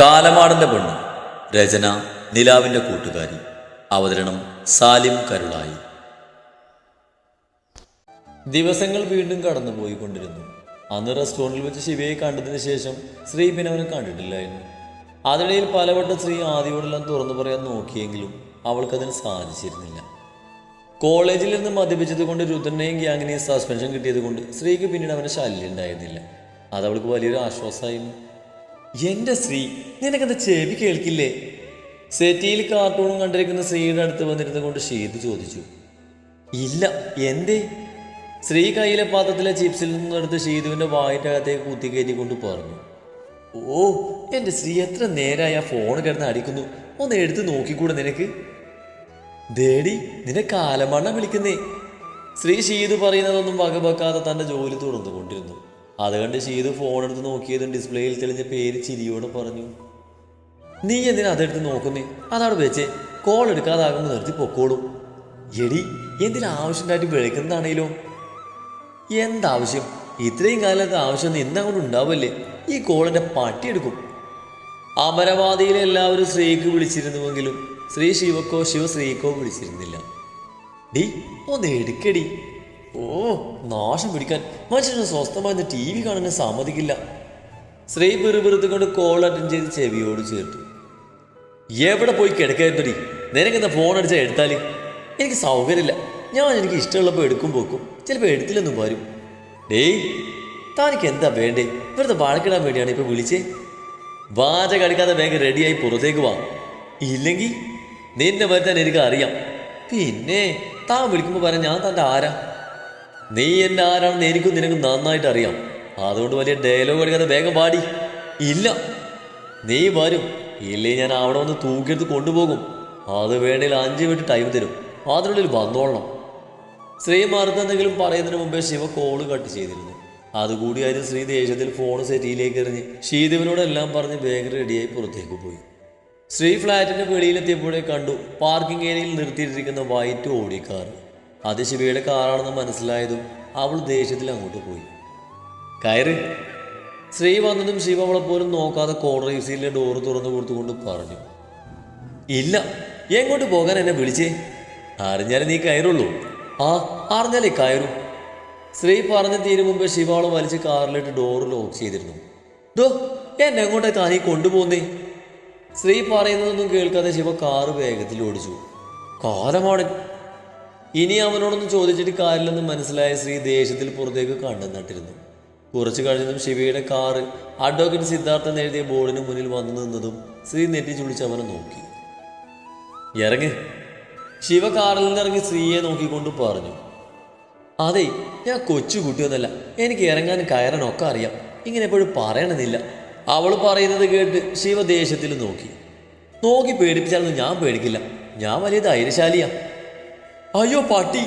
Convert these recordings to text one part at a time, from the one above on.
കാലമാടന്റെ പെണ്ണ്. രചന നിലാവിന്റെ കൂട്ടുകാരി. അവതരണം സാലിം കരുളായി. ദിവസങ്ങൾ വീണ്ടും കടന്നു പോയിക്കൊണ്ടിരുന്നു അന്ന് റെസ്റ്റോറന്റിൽ വെച്ച് ശിവയെ കണ്ടതിന് ശേഷം ശ്രീ പിന്നെ അവനെ കണ്ടിട്ടില്ലായിരുന്നു. അതിനിടയിൽ പലവട്ടം ശ്രീ ആദ്യയോടെല്ലാം തുറന്നു പറയാൻ നോക്കിയെങ്കിലും അവൾക്കതിന് സാധിച്ചിരുന്നില്ല. കോളേജിൽ നിന്ന് മദ്യപിച്ചത് കൊണ്ട് രുദ്രനെയും ഗ്യാങ്ങിനെയും സസ്പെൻഷൻ കിട്ടിയത് കൊണ്ട് സ്ത്രീക്ക് പിന്നീട് അവന് ശല്യം ഉണ്ടായിരുന്നില്ല. അത് അവൾക്ക് വലിയൊരു ആശ്വാസമായിരുന്നു. എന്റെ ശ്രീ നിനക്കെന്താ ചെവി കേൾക്കില്ലേ? സെറ്റിയിൽ കാർട്ടൂണും കണ്ടിരിക്കുന്ന ശ്രീയുടെ അടുത്ത് വന്നിരുന്നു കൊണ്ട് ഷീത് ചോദിച്ചു. ഇല്ല എന്തേ? ശ്രീ കയ്യിലെ പാത്രത്തിലെ ചിപ്സിൽ നിന്നെടുത്ത് ഷീതുവിന്റെ വായിട്ടകത്തേക്ക് കുത്തിക്കയറ്റിക്കൊണ്ട് പറഞ്ഞു. ഓ എന്റെ ശ്രീ എത്ര നേരായ ഫോൺ കിടന്ന് അടിക്കുന്നു. ഒന്ന് എടുത്ത് നോക്കിക്കൂടെ നിനക്ക്? ദേടി നിന്നെ കാലമണ്ണ വിളിക്കുന്നേ. ശ്രീ ഷീതു പറയുന്നതൊന്നും വകവെക്കാതെ തന്റെ ജോലി തുറന്നുകൊണ്ടിരുന്നു അത് കണ്ട് ഷീതു ഫോൺ എടുത്ത് നോക്കിയതും ഡിസ്പ്ലേയിൽ തെളിഞ്ഞ പേര് ചിരിയോട് പറഞ്ഞു. നീ എന്തിനാ അതെടുത്ത് നോക്കുന്നേ? അതവിടെ വെച്ചേ. കോൾ എടുക്കാതാകുമ്പോൾ നിർത്തി പൊക്കോളും. എടി എന്തിനാ ആവശ്യമായിട്ട് വിളിക്കുന്നതാണേലോ? എന്താവശ്യം? ഇത്രയും കാലത്ത് ആവശ്യം ഇന്നങ്ങോട്ട് ഉണ്ടാവില്ലേ? ഈ കോളിന്റെ പട്ടിയെടുക്കും. അമരവാദിയിലെ എല്ലാവരും ശ്രീക്ക് വിളിച്ചിരുന്നുവെങ്കിലും ശ്രീ ശിവക്കോ ശിവശ്രീക്കോ വിളിച്ചിരുന്നില്ല. ഡി ഒന്ന് എടുക്കടി. ഓ നാശം പിടിക്കാൻ മനുഷ്യന് സ്വസ്ഥമായി ടി വി കാണാൻ സമ്മതിക്കില്ല. ശ്രീ പിറുപിറുത്തുകൊണ്ട് കോൾ അറ്റൻഡ് ചെയ്ത് ചെവിയോട് ചേർത്തു. എവിടെ പോയി കിടക്കായിരുന്നടി? നിനക്കെന്താ ഫോൺ അടിച്ചാൽ എടുത്താൽ? എനിക്ക് സൗകര്യമില്ല. ഞാൻ എനിക്ക് ഇഷ്ടമുള്ളപ്പോൾ എടുക്കും പോക്കും. ചിലപ്പോൾ എടുത്തില്ലെന്നും വരും. ഡേയ് താനിക്ക് എന്താ വേണ്ടേ? വെറുതെ വഴക്കിടാൻ വേണ്ടിയാണ് ഇപ്പൊ വിളിച്ചേ. വാച കടിക്കാതെ വേഗം റെഡിയായി പുറത്തേക്ക് വാ. ഇല്ലെങ്കിൽ നിന്നെ വരുത്താൻ എനിക്ക് അറിയാം പിന്നെ താൻ വിളിക്കുമ്പോൾ പറയാൻ ഞാൻ തന്റെ ആരാ? നീ എന്നെ ആരാണെന്ന് എനിക്കും നിനക്കും നന്നായിട്ട് അറിയാം. അതുകൊണ്ട് വലിയ ഡയലോഗ് അടിക്കാതെ വേഗം പാടി ഇല്ല. നീ വരും. ഇല്ലേ ഞാൻ അവിടെ വന്ന് തൂക്കിയെടുത്ത് കൊണ്ടുപോകും. അത് വേണേൽ അഞ്ച് മിനിറ്റ് ടൈം തരും. അതിനുള്ളിൽ വന്നോളണം. ശ്രീ മറുത്തെന്തെങ്കിലും പറയുന്നതിന് മുമ്പേ ശിവ കോൾ കട്ട് ചെയ്തിരുന്നു. അതുകൂടിയായിരുന്നു ശ്രീ ദേഷ്യത്തിൽ ഫോൺ സെറ്റിയിലേക്ക് എറിഞ്ഞ് ഷീതുവിനോടെല്ലാം പറഞ്ഞ് വേഗം റെഡിയായി പുറത്തേക്ക് പോയി. ശ്രീ ഫ്ലാറ്റിന്റെ വെളിയിലെത്തിയപ്പോഴേ കണ്ടു പാർക്കിംഗ് ഏരിയയിൽ നിർത്തിയിട്ടിരിക്കുന്ന വൈറ്റ് ഓടിക്കാറ് അത് ശിവയുടെ കാറാണെന്ന് മനസ്സിലായതും അവൾ ദേഷ്യത്തിൽ അങ്ങോട്ട് പോയി. കയറ്. ശ്രീ വന്നതും ശിവ അവളെ പോലും നോക്കാതെ കോർണർ സീറ്റിലെ ഡോറ് തുറന്നു കൊടുത്തുകൊണ്ട് പറഞ്ഞു. ഇല്ല എങ്ങോട്ട് പോകാൻ എന്നെ വിളിച്ചേ? അറിഞ്ഞാലേ നീ കയറുള്ളൂ. ആ അറിഞ്ഞാലേ കയറൂ. ശ്രീ പറഞ്ഞു തീരും മുമ്പ് ശിവാളെ വലിച്ച് കാറിലിട്ട് ഡോറ് ലോക്ക് ചെയ്തിരുന്നു. ദോ എന്നെ എങ്ങോട്ടാ താനീ കൊണ്ടുപോകുന്നേ? ശ്രീ പറയുന്നതൊന്നും കേൾക്കാതെ ശിവ കാറ് വേഗത്തിൽ ഓടിച്ചു. കാലമാണ് ഇനി അവനോടൊന്നും ചോദിച്ചിട്ട് കാര്യമില്ലെന്ന് മനസ്സിലായ ശ്രീ ദേഷ്യത്തിൽ പുറത്തേക്ക് കണ്ടു നട്ടിരുന്നു. കുറച്ചു കഴിഞ്ഞതും ശിവയുടെ കാറ് അഡ്വക്കേറ്റ് സിദ്ധാർത്ഥൻ എഴുതിയ ബോർഡിന് മുന്നിൽ വന്നു നിന്നതും ശ്രീ നെറ്റി ചുളിച്ച് അവനെ നോക്കി. ഇറങ്ങ്. ശിവ കാറിൽ നിന്നിറങ്ങി ശ്രീയെ നോക്കിക്കൊണ്ട് പറഞ്ഞു. അതെ ഞാൻ കൊച്ചു കുട്ടിയൊന്നല്ല എനിക്ക് ഇറങ്ങാൻ കയറാനൊക്കെ അറിയാം. ഇങ്ങനെ എപ്പോഴും പറയണമെന്നില്ല. അവൾ പറയുന്നത് കേട്ട് ശിവ ദേഷ്യത്തിൽ നോക്കി. നോക്കി പേടിപ്പിച്ചാലൊന്നും ഞാൻ പേടിക്കില്ല. ഞാൻ വലിയ ധൈര്യശാലിയാ. അയ്യോ പട്ടി.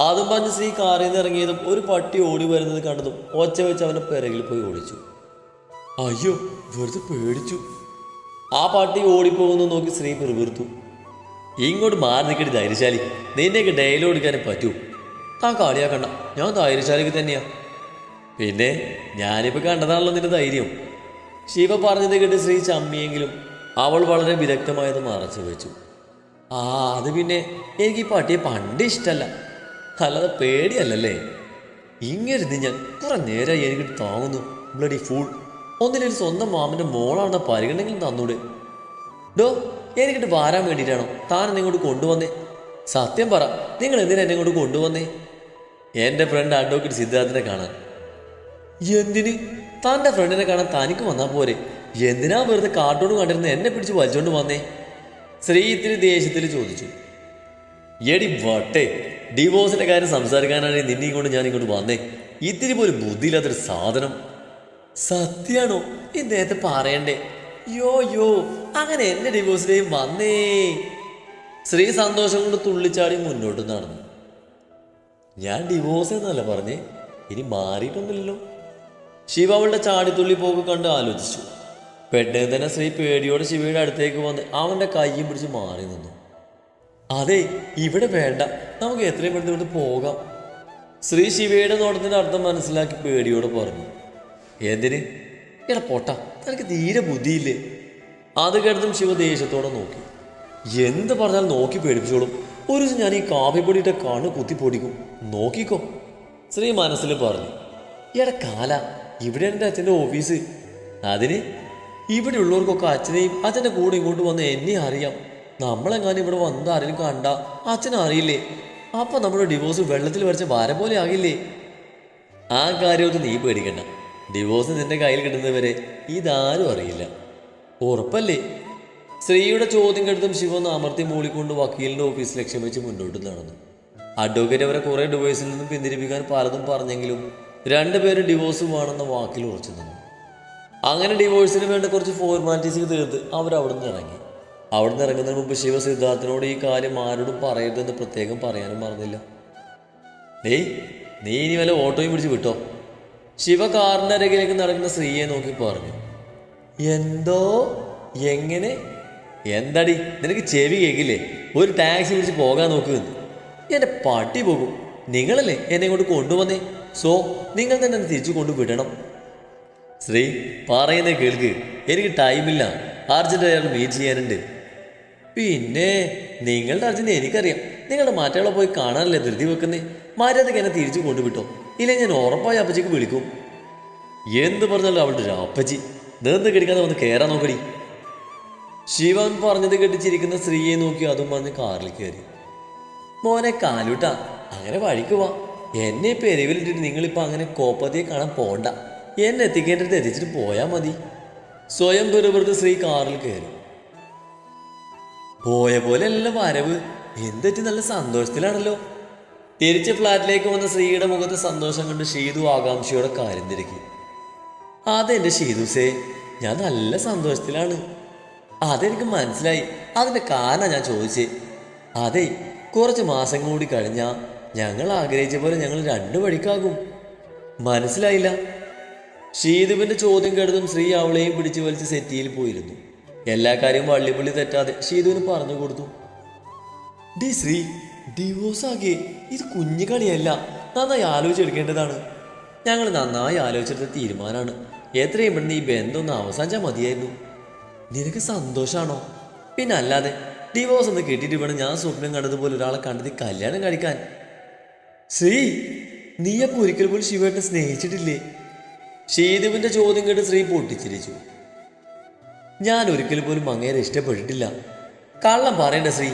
ആദ്യം പറഞ്ഞ സ്ത്രീ കാറിൽ നിന്ന് ഇറങ്ങിയതും ഒരു പട്ടി ഓടി വരുന്നത് കണ്ടതും ഒച്ച വെച്ച് അവന്റെ പിറകിൽ പോയി ഓടിച്ചു. അയ്യോ വെറുതെ പേടിച്ചു. ആ പട്ടി ഓടിപ്പോകുന്നു നോക്കി സ്ത്രീ പിറുപിറുത്തു. ഇങ്ങോട്ട് മാറി നിൽക്കടി ധൈര്യശാലി. നിന്നെയൊക്കെ ഡയലോ ഓടിക്കാനും പറ്റൂ. താൻ കളിയാക്കണ്ട. ഞാൻ ധൈര്യശാലിക്ക് തന്നെയാ. പിന്നെ ഞാനിപ്പോ കണ്ടതാണല്ലോ നിന്റെ ധൈര്യം. ശിവ പറഞ്ഞത് കേട്ട് ശ്രീ ചമ്മിയെങ്കിലും അവൾ വളരെ വിദഗ്ധമായത് മറച്ചു വെച്ചു. ആ അത് പിന്നെ എനിക്ക് ഈ പാട്ടിയെ പണ്ട് ഇഷ്ടല്ല. അല്ലാതെ പേടിയല്ലല്ലേ? ഇങ്ങനെ ഞാൻ കുറെ നേരമായി എനിക്ക് താങ്ങുന്നു. Bloody full. ഒന്നിനൊരു സ്വന്തം മാമന്റെ മോളാണെന്ന പരിഗണനയിൽ തന്നൂടെ. ഡോ എനിക്കിട്ട് വാരാൻ വേണ്ടിയിട്ടാണോ താൻ എന്നെ ഇങ്ങോട്ട് കൊണ്ടുവന്നേ? സത്യം പറ നിങ്ങൾ എന്തിനാ എന്നെ ഇങ്ങോട്ട് കൊണ്ടുവന്നേ? എന്റെ ഫ്രണ്ട് അഡ്വക്കേറ്റ് സിദ്ധാർത്ഥിനെ കാണാൻ. എന്തിന്? തന്റെ ഫ്രണ്ടിനെ കാണാൻ തനിക്ക് വന്നാൽ പോരെ. എന്തിനാ വെറുതെ കാട്ടോട് കണ്ടിരുന്ന എന്നെ പിടിച്ച് വലിച്ചോണ്ട് വന്നേ? ശ്രീ ഇത്തിരി ദേഷ്യത്തിൽ ചോദിച്ചു എടി വട്ടെ ഡിവോഴ്സിന്റെ കാര്യം സംസാരിക്കാനാണ് നിന്നെ കൊണ്ട് ഞാൻ ഇങ്ങോട്ട് വന്നേ. ഇത്തിരി പോലും ബുദ്ധിയില്ലാത്തൊരു സാധനം. സത്യാണോ? ഈ നേരത്തെ പറയണ്ടേ. യോ യോ അങ്ങനെ എന്റെ ഡിവോഴ്സിലേയും വന്നേ. സ്ത്രീ സന്തോഷം കൊണ്ട് തുള്ളിച്ചാടി മുന്നോട്ട് നടന്നു. ഞാൻ ഡിവോഴ്സ് എന്നല്ല പറഞ്ഞേ ഇനി മാറിയിട്ടൊന്നുമില്ലല്ലോ. ശിവ അവളുടെ ചാടിത്തുള്ളി പോക്ക് കണ്ട് ആലോചിച്ചു. പെട്ടെന്ന് തന്നെ ശ്രീ പേടിയോടെ ശിവയുടെ അടുത്തേക്ക് വന്ന് അവന്റെ കയ്യും പിടിച്ച് മാറി നിന്നു. അതെ ഇവിടെ വേണ്ട. നമുക്ക് എത്രയും പെട്ടെന്ന് ഇവിടെ പോകാം. ശ്രീ ശിവയുടെ നോട്ടത്തിന്റെ അർത്ഥം മനസ്സിലാക്കി പേടിയോട് പറഞ്ഞു. എന്തിന്? എടാ പൊട്ട നിനക്ക് തീരെ ബുദ്ധിയില്ലേ? അത് കേട്ടതും ശിവ ദേഷ്യത്തോടെ നോക്കി. എന്ത് പറഞ്ഞാലും നോക്കി പേടിപ്പിച്ചോളും. ഒരു ദിവസം ഞാൻ ഈ കാപ്പിപ്പൊടിയുടെ കണ്ണ് കുത്തി പൊടിക്കും. നോക്കിക്കോ. ശ്രീ മനസ്സിൽ പറഞ്ഞു. എടാ കാല ഇവിടെ എന്റെ അച്ഛന്റെ ഓഫീസ്. അതിന് ഇവിടെ ഉള്ളവർക്കൊക്കെ അച്ഛനെയും അച്ഛന്റെ കൂടെ ഇങ്ങോട്ട് വന്ന് എന്നെ അറിയാം. നമ്മളെങ്ങാനും ഇവിടെ വന്ന് ആരെങ്കിലും കണ്ട അച്ഛനെ അറിയില്ലേ? അപ്പം നമ്മുടെ ഡിവോഴ്സ് വെള്ളത്തിൽ വരച്ച ഭാരം പോലെ ആകില്ലേ? ആ കാര്യമൊന്നും നീ പേടിക്കണ്ട. ഡിവോഴ്സ് നിന്റെ കയ്യിൽ കിട്ടുന്നവരെ ഇതാരും അറിയില്ല. ഉറപ്പല്ലേ? സ്ത്രീയുടെ ചോദ്യം കേട്ടതും ശിവൻ അമർത്തി മൂളിക്കൊണ്ട് വക്കീലിന്റെ ഓഫീസ് ലക്ഷ്യം വെച്ച് മുന്നോട്ട് നടന്നു. അഡ്വക്കേറ്റ് അവരെ കുറേ ഡിവോഴ്സിൽ നിന്നും പിന്തിരിപ്പിക്കാൻ പലതും പറഞ്ഞെങ്കിലും രണ്ടുപേരും ഡിവോഴ്സ് വേണമെന്ന വാക്കിൽ ഉറച്ചു നിന്നു. അങ്ങനെ ഡിവോഴ്സിന് വേണ്ട കുറച്ച് ഫോർമാലിറ്റീസ് തീർത്ത് അവർ അവിടെ നിന്ന് ഇറങ്ങി. അവിടെ നിന്ന് ഇറങ്ങുന്നതിന് മുമ്പ് ശിവ സിദ്ധാർത്ഥനോട് ഈ കാര്യം ആരോടും പറയരുതെന്ന് പ്രത്യേകം പറയാനും മറന്നില്ല. ഡേയ് നീ ഇനി വല്ല ഓട്ടോയും പിടിച്ച് വിട്ടോ? ശിവ കാറിന്റെ അരകിലേക്ക് നടക്കുന്ന സ്ത്രീയെ നോക്കി പറഞ്ഞു. എന്തോ? എങ്ങനെ? എന്താടി? നിനക്ക് ചെവി കേൾക്കില്ലേ ഒരു ടാക്സി പിടിച്ച് പോകാൻ നോക്കുന്നു എന്റെ പട്ടി പോകും. നിങ്ങളല്ലേ എന്നെ ഇങ്ങോട്ട് കൊണ്ടുവന്നേ? സോ നിങ്ങൾ തന്നെ തിരിച്ചു കൊണ്ടുവിടണം. ശ്രീ പറയുന്നത് കേൾക്ക്. എനിക്ക് ടൈമില്ല. അർജന്റ് അയാൾ മീറ്റ് ചെയ്യാനുണ്ട്. പിന്നെ നിങ്ങളുടെ അർജന്റ് എനിക്കറിയാം. നിങ്ങളുടെ മാറ്റകളെ പോയി കാണാനല്ലേ ധൃതി വെക്കുന്നേ? മര്യാദയ്ക്ക് എന്നെ തിരിച്ചു കൊണ്ടുവിട്ടോ? ഇല്ലേ ഞാൻ ഉറപ്പായി അപ്പച്ചിക്ക് വിളിക്കും. എന്ത് പറഞ്ഞാലും അവളുടെ ഒരു അപ്പച്ചി. നിന്ന് കിടക്കാതെ വന്ന് കയറാൻ നോക്കടി. ശിവൻ പറഞ്ഞത് കെട്ടിച്ചിരിക്കുന്ന സ്ത്രീയെ നോക്കി അതും പറഞ്ഞ് കാറിൽ കയറി. മോനെ കാലൂട്ട. അങ്ങനെ വഴിക്ക് വാ. എന്നെ ഇപ്പൊ എരിവിലിട്ടിട്ട് നിങ്ങളിപ്പോ അങ്ങനെ കോപ്പതിയെ കാണാൻ പോണ്ട. എന്നെ എത്തിക്കേണ്ടത് എത്തിച്ചിട്ട് പോയാൽ മതി. സ്വയം പെരുപുറത്ത് സ്ത്രീ കാറിൽ കയറി. പോയ പോലെ അല്ല വരവ്. എന്തെറ്റി നല്ല സന്തോഷത്തിലാണല്ലോ. തിരിച്ച് ഫ്ലാറ്റിലേക്ക് വന്ന സ്ത്രീയുടെ മുഖത്ത് സന്തോഷം കണ്ട് ഷീതു ആകാംക്ഷയോടെ കാര്യം തിരക്കി. അതെന്റെ ഷീതുസേ ഞാൻ നല്ല സന്തോഷത്തിലാണ്. അതെനിക്ക് മനസ്സിലായി. അതിന്റെ കാരണം ഞാൻ ചോദിച്ചേ. അതെ കുറച്ച് മാസം കൂടി കഴിഞ്ഞാ ഞങ്ങൾ ആഗ്രഹിച്ച പോലെ ഞങ്ങൾ രണ്ടു വഴിക്കാകും. മനസ്സിലായില്ല. ഷീതുവിന്റെ ചോദ്യം കേട്ടതും ശ്രീ അവളെയും പിടിച്ചു വലിച്ച് സെറ്റിയിൽ പോയിരുന്നു. എല്ലാ കാര്യവും വള്ളിപ്പുള്ളി തെറ്റാതെ ഷീതുവിന് പറഞ്ഞു കൊടുത്തു. ഡി ശ്രീ ഡിവോഴ്സ് ആകെ ഇത് കുഞ്ഞു കളിയല്ല. നന്നായി ആലോചിച്ചെടുക്കേണ്ടതാണ് ഞങ്ങൾ നന്നായി ആലോചിച്ചെടുത്ത തീരുമാനമാണ്. എത്രയും പെട്ടെന്ന് ഈ ബന്ധം ഒന്ന് അവസാനിച്ചാൽ മതിയായിരുന്നു. നിനക്ക് സന്തോഷമാണോ പിന്നെ അല്ലാതെ ഡിവോഴ്സ് ഒന്ന് കിട്ടിയിട്ട് വേണം ഞാൻ സ്വപ്നം കണ്ടതുപോലെ ഒരാളെ കണ്ടത് കല്യാണം കഴിക്കാൻ. ശ്രീ നീ അപ്പൊ ഒരിക്കൽ പോലും ശിവേട്ടനെ സ്നേഹിച്ചിട്ടില്ലേ? ഷീതുവിന്റെ ചോദ്യം കേട്ട് സ്ത്രീ പൊട്ടിച്ചിരിച്ചു. ഞാൻ ഒരിക്കൽ പോലും അങ്ങേരെ ഇഷ്ടപ്പെട്ടിട്ടില്ല. കള്ളം പറയണ്ട ശ്രീ.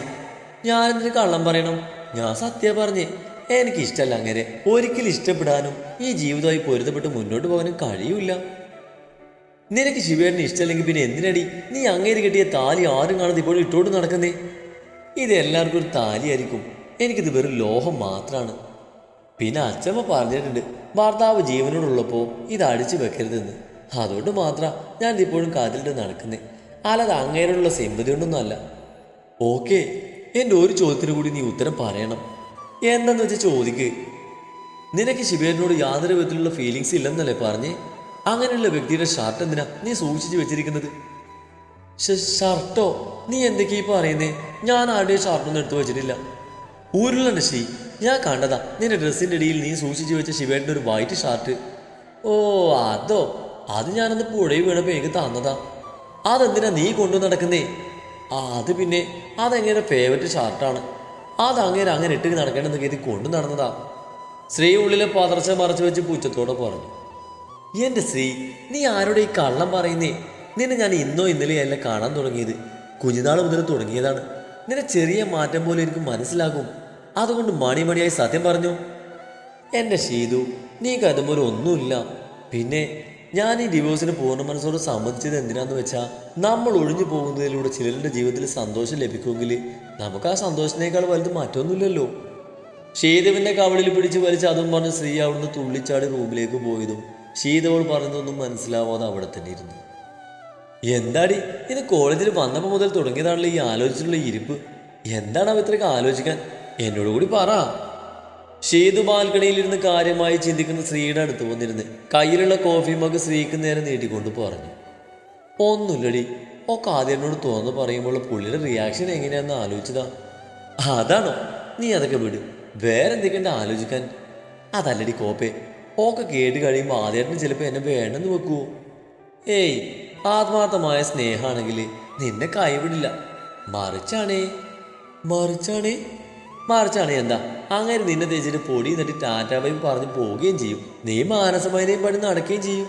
എന്തിനു കള്ളം പറയണം? ഞാൻ സത്യം പറഞ്ഞേ. എനിക്ക് ഇഷ്ടമല്ല അങ്ങേരെ. ഒരിക്കലും ഇഷ്ടപ്പെടാനും ഈ ജീവിതമായി പൊരുത്തപ്പെട്ട് മുന്നോട്ട് പോകാനും കഴിയൂല നിനക്ക് ശിവേട്ടന് ഇഷ്ടമല്ലെങ്കിൽ പിന്നെ എന്തിനടി? നീ അങ്ങേര് കിട്ടിയ താലി ആരും കാണാതെ ഇപ്പോഴും ഇട്ടോട്ട് നടക്കുന്നേ? ഇത് എല്ലാവർക്കും ഒരു താലിയായിരിക്കും. എനിക്കിത് വെറും ലോഹം മാത്രമാണ് പിന്നെ അച്ഛമ്മ പറഞ്ഞിട്ടുണ്ട് ഭർത്താവ് ജീവനോടുള്ളപ്പോൾ ഇത് അടിച്ചു വെക്കരുതെന്ന്. അതുകൊണ്ട് മാത്രം ഞാൻ ഇപ്പോഴും കാതിലിട്ട് നടക്കുന്നേ. അല്ലാതെ അങ്ങേരോടുള്ള സിമ്പതി കൊണ്ടൊന്നും അല്ല ഓക്കെ എന്റെ ഒരു ചോദ്യത്തിന് കൂടി നീ ഉത്തരം പറയണം. എന്താന്ന് വെച്ചാൽ ചോദിക്ക്. നിനക്ക് ശിവേരനോട് യാതൊരു വിധത്തിലുള്ള ഫീലിങ്സ് ഇല്ലെന്നല്ലേ പറഞ്ഞേ? അങ്ങനെയുള്ള വ്യക്തിയുടെ ഷർട്ട് എന്തിനാ നീ സൂക്ഷിച്ചു വെച്ചിരിക്കുന്നത്? ഷർട്ടോ നീ എന്തൊക്കെയാ പറയുന്നേ? ഞാൻ ആരുടെയും ഷർട്ടൊന്നും എടുത്തു വെച്ചിട്ടില്ല. ഊരുള്ള ശ്രീ ഞാൻ കണ്ടതാ നിന്റെ ഡ്രസ്സിന്റെ ഇടയിൽ നീ സൂക്ഷിച്ചു വെച്ച ശിവേട്ടന്റെ ഒരു വൈറ്റ് ഷർട്ട് ഓ അതോ? അത് ഞാനന്ന് പുഴയിൽ വീണപ്പോ എനിക്ക് തന്നതാ. അതെന്തിനാ നീ കൊണ്ടു നടക്കുന്നേ? അത് പിന്നെ അതെങ്ങനെ ഫേവററ്റ് ഷർട്ടാണ് അത് അങ്ങനെ അങ്ങനെ ഇട്ട് നടക്കേണ്ടെന്ന് കരുതി കൊണ്ടു നടന്നതാ. സ്ത്രീ ഉള്ളിലെ പതർച്ച മറച്ചു വെച്ച് പൂച്ചത്തോടെ പറഞ്ഞു. എന്റെ സ്ത്രീ നീ ആരോടെ ഈ കള്ളം പറയുന്നേ? നിന്നെ ഞാൻ ഇന്നോ ഇന്നലെയല്ല കാണാൻ തുടങ്ങിയത്. കുഞ്ഞുനാൾ മുതൽ തുടങ്ങിയതാണ്. നിന്നെ ചെറിയ മാറ്റം പോലെ എനിക്ക് മനസ്സിലാകും. അതുകൊണ്ട് മണിമണിയായി സത്യം പറഞ്ഞു. എന്റെ ഷീതു നീ കരുതുമ്പോൾ ഒന്നുമില്ല. പിന്നെ ഞാൻ ഈ ഡിവോഴ്സിന് പൂർണ മനസ്സോട് സമ്മതിച്ചത് എന്തിനാന്ന് വെച്ചാൽ നമ്മൾ ഒഴിഞ്ഞു പോകുന്നതിലൂടെ ചിലരുടെ ജീവിതത്തിൽ സന്തോഷം ലഭിക്കുമെങ്കിൽ നമുക്ക് ആ സന്തോഷത്തിനേക്കാൾ വലുത് മറ്റൊന്നുമില്ലല്ലോ. ഷീതവിന്റെ കവളിൽ പിടിച്ച് വലിച്ച് അതും പറഞ്ഞ് സ്ത്രീ അവിടുന്ന് തുള്ളിച്ചാടി റൂമിലേക്ക് പോയതും ഷീതവൾ പറഞ്ഞതൊന്നും മനസ്സിലാവാതെ അവിടെ തന്നെ ഇരുന്നു. എന്താടി ഇത് കോളേജിൽ വന്നപ്പോൾ മുതൽ തുടങ്ങിയതാണല്ലോ ഈ ആലോചിച്ചുള്ള ഇരിപ്പ്. എന്താണ് അവ ഇത്രയ്ക്ക് ആലോചിക്കാൻ? എന്നോട് കൂടി പറ. ഷീതു ബാൽക്കണിയിലിരുന്ന് കാര്യമായി ചിന്തിക്കുന്ന സ്ത്രീയുടെ അടുത്ത് വന്നിരുന്ന് കയ്യിലുള്ള കോഫി മഗ് സ്ത്രീക്ക് നേരെ നീട്ടിക്കൊണ്ട് പറഞ്ഞു. ഒന്നുമില്ലടി ഒക്കെ ആദ്യം എന്നോട് തുറന്ന് പറയുമ്പോൾ പുള്ളിയുടെ റിയാക്ഷൻ എങ്ങനെയാന്ന് ആലോചിച്ചതാ. അതാണോ നീ അതൊക്കെ വിട്. വേറെ എന്തൊക്കെയുണ്ട് ആലോചിക്കാൻ? അതല്ലടി കോപ്പേ ഓക്കെ കേട്ട് കഴിയുമ്പോൾ ആദ്യമായിട്ട് ചിലപ്പോൾ എന്നെ വേണമെന്ന് വെക്കുവോ ഏയ് ആത്മാർത്ഥമായ സ്നേഹമാണെങ്കിൽ നിന്നെ കൈവിടില്ല. മറിച്ചാണേ മറിച്ചാണേ. മറിച്ചാണേ എന്താ? അങ്ങനെ നിന്നെ തേച്ചിട്ട് പൊടി എന്നിട്ട് ടാറ്റാ ബൈ പറഞ്ഞ് പോവുകയും ചെയ്യും. നീ മാനസമായും പണി നടക്കുകയും ചെയ്യും.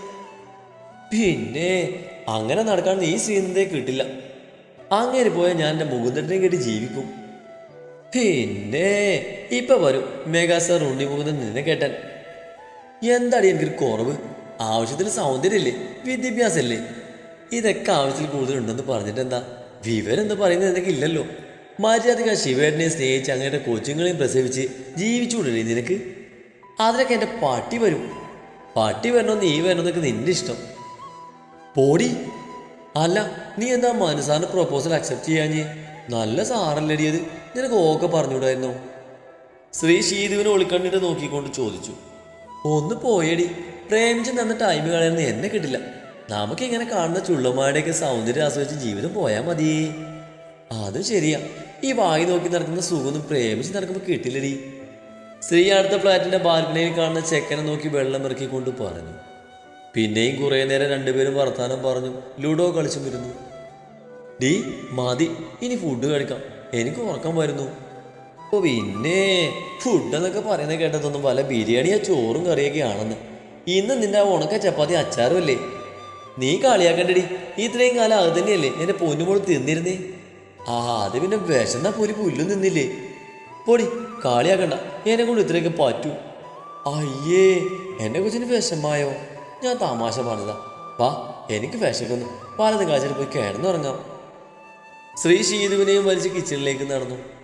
പിന്നെ അങ്ങനെ നടക്കാൻ നീ സീനതയെ കിട്ടില്ല. അങ്ങനെ പോയാൽ ഞാൻ എന്റെ മുകുന്ദനെ കേട്ട് ജീവിക്കും. പിന്നെ ഇപ്പൊ വരും മെഗാസ്റ്റാർ ഉണ്ണി മുകുന്ദൻ നിന്നെ കേട്ടാൻ. എന്താണ് എനിക്കൊരു കുറവ്? ആവശ്യത്തിന് സൗന്ദര്യമില്ലേ വിദ്യാഭ്യാസമല്ലേ ഇതൊക്കെ ആവശ്യത്തിൽ കൂടുതലുണ്ടെന്ന് പറഞ്ഞിട്ട് എന്താ വിവരം എന്ന് പറയുന്നത് നിനക്ക് മര്യാദയ്ക്ക് ആ സ്നേഹിച്ച് അങ്ങയുടെ കൊച്ചുങ്ങളെയും പ്രസവിച്ച് ജീവിച്ചുകൊണ്ടില്ലേ നിനക്ക്? അതിലൊക്കെ എന്റെ പട്ടി വരും. പട്ടി വരണോ നീ വരണമെന്നൊക്കെ നിന്റെ ഇഷ്ടം. പോടി. അല്ല നീ എന്താ മനസ്സാറിന് പ്രൊപ്പോസൽ അക്സെപ്റ്റ് ചെയ്യാഞ്ഞേ നല്ല സാറല്ലടിയത് നിനക്ക് ഓക്കെ പറഞ്ഞുകൂടായിരുന്നോ? ശ്രീ ശീതുവിനെ ഒളിക്കണ്ണിട്ട് നോക്കിക്കൊണ്ട് ചോദിച്ചു. ഒന്ന് പോയടി. പ്രേമിച്ച് തന്ന ടൈം കളയുന്ന എന്നെ കിട്ടില്ല. നമുക്ക് ഇങ്ങനെ കാണുന്ന ചുള്ളമാരുടെയൊക്കെ സൗന്ദര്യം ആസ്വദിച്ച് ജീവിതം പോയാൽ മതി അതും ശരിയാ. ഈ വായി നോക്കി നടക്കുന്ന സുഖമൊന്നും പ്രേമിച്ച് നടക്കുമ്പോൾ കിട്ടില്ലടി. സ്ത്രീ അടുത്ത ഫ്ലാറ്റിന്റെ ബാൽക്കണിയിൽ കാണുന്ന ചെക്കനെ നോക്കി വെള്ളം ഇറക്കിക്കൊണ്ട് പറഞ്ഞു. പിന്നെയും കുറേ നേരം രണ്ടുപേരും വർത്താനം പറഞ്ഞു. ലുഡോ കളിച്ചും വരുന്നു ഡീ മതി ഇനി ഫുഡ് കഴിക്കാം. എനിക്ക് ഉറക്കം വരുന്നു. ഓ പിന്നെ ഫുഡ് എന്നൊക്കെ പറയുന്നത് കേട്ടതൊന്നും വല്ല ബിരിയാണിയാ ചോറും കറിയൊക്കെ ആണെന്ന്. ഇന്ന് നിന്റെ ഉണക്ക ചപ്പാത്തി അച്ചാറും അല്ലേ? നീ കളിയാക്കണ്ടടി. ഇത്രയും കാലം അത് തന്നെയല്ലേ? എന്റെ പൊന്നുമോൾ തിന്നിരുന്നേ. ആ അത് പിന്നെ വിശന്നാ പോരി പുല്ലും നിന്നില്ലേ പൊടി കാളിയാക്കണ്ട. എന്നെ കൊണ്ട് ഇത്രയൊക്കെ പറ്റൂ. അയ്യേ എന്നെ കൊച്ചിന് വിഷമായോ ഞാൻ തമാശ പറഞ്ഞതാ. വാ എനിക്ക് വിശക്കുന്നു. പലതും കാഴ്ചയിൽ പോയി കിടന്നുറങ്ങാം. ശ്രീ ശീതുവിനെയും വലിച്ച് കിച്ചണിലേക്ക് നടന്നു.